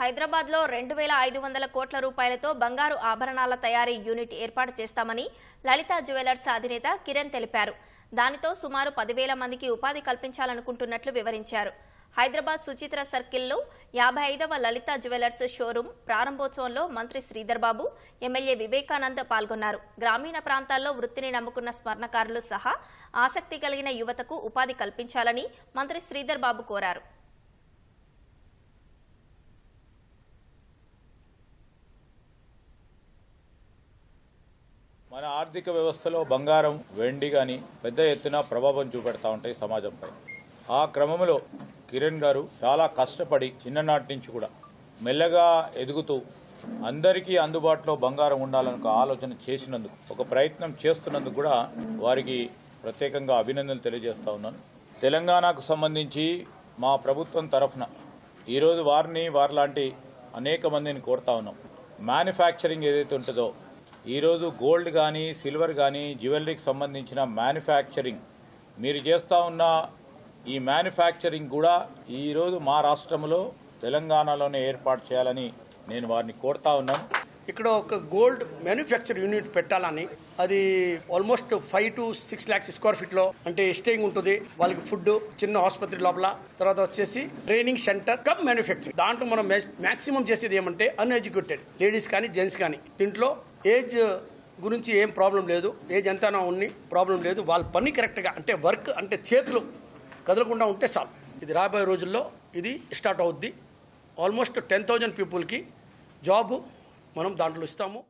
హైదరాబాద్లో రెండు వేల ఐదు వందల కోట్ల రూపాయలతో బంగారు ఆభరణాల తయారీ యూనిట్ ఏర్పాటు చేస్తామని లలిత జ్యువెలర్స్ అధినేత కిరణ్ తెలిపారు. దానితో సుమారు పదివేల మందికి ఉపాధి కల్పించాలనుకుంటున్నట్లు వివరించారు. హైదరాబాద్ సుచిత్ర సర్కిల్లో యాభై ఐదవ లలిత జ్యువెలర్స్ షోరూం ప్రారంభోత్సవంలో మంత్రి శ్రీధర్బాబు ఎమ్మెల్యే వివేకానంద్ పాల్గొన్నారు. గ్రామీణ ప్రాంతాల్లో వృత్తిని నమ్ముకున్న స్వర్ణకారులు సహా ఆసక్తి కలిగిన యువతకు ఉపాధి కల్పించాలని మంత్రి శ్రీధర్ బాబు కోరారు. మన ఆర్థిక వ్యవస్థలో బంగారం వెండి కానీ పెద్ద ఎత్తున ప్రభావం చూపెడతా ఉంటాయి సమాజంపై. ఆ క్రమంలో కిరణ్ గారు చాలా కష్టపడి చిన్ననాటి నుంచి కూడా మెల్లగా ఎదుగుతూ అందరికీ అందుబాటులో బంగారం ఉండాలని ఒక ఆలోచన చేసినందుకు ఒక ప్రయత్నం చేస్తున్నందుకు కూడా వారికి ప్రత్యేకంగా అభినందనలు తెలియజేస్తా ఉన్నాను. తెలంగాణకు సంబంధించి మా ప్రభుత్వం తరఫున ఈరోజు వారిని వారిలాంటి అనేక మందిని కోరుతా ఉన్నాం. మ్యానుఫ్యాక్చరింగ్ ఏదైతే ఉంటుందో ఈరోజు గోల్డ్ కానీ సిల్వర్ కానీ జ్యువెలరీకి సంబంధించిన మ్యానుఫ్యాక్చరింగ్. మీరు చేస్తూ ఉన్న ఈ మ్యానుఫ్యాక్చరింగ్ కూడా ఈరోజు మా రాష్ట్రంలో తెలంగాణలోనే ఏర్పాటు చేయాలని నేను వారిని కోరుతా ఉన్నాను. ఇక్కడ ఒక గోల్డ్ మ్యానుఫ్యాక్చర్ యూనిట్ పెట్టాలని అది almost five to six lakhs square ఫీట్లో అంటే స్టేయింగ్ ఉంటుంది. వాళ్ళకి ఫుడ్ చిన్న ఆసుపత్రి లోపల తర్వాత వచ్చేసి ట్రైనింగ్ సెంటర్ కమ్ మ్యానుఫ్యాక్చరింగ్ దాంట్లో మనం మాక్సిమం చేసేది ఏమంటే అన్ఎడ్యుకేటెడ్ లేడీస్ కానీ జెంట్స్ కానీ. దీంట్లో ఏజ్ గురించి ఏం ప్రాబ్లం లేదు. ఏజ్ ఎంతనా ఉన్ని ప్రాబ్లం లేదు. వాళ్ళ పని కరెక్ట్గా అంటే వర్క్ అంటే చేతులు కదలకుండా ఉంటే చాలు. ఇది రాబోయే రోజుల్లో ఇది స్టార్ట్ అవుద్ది. ఆల్మోస్ట్ టెన్ థౌజండ్ పీపుల్కి జాబ్ మనం దాంట్లో ఇస్తాము.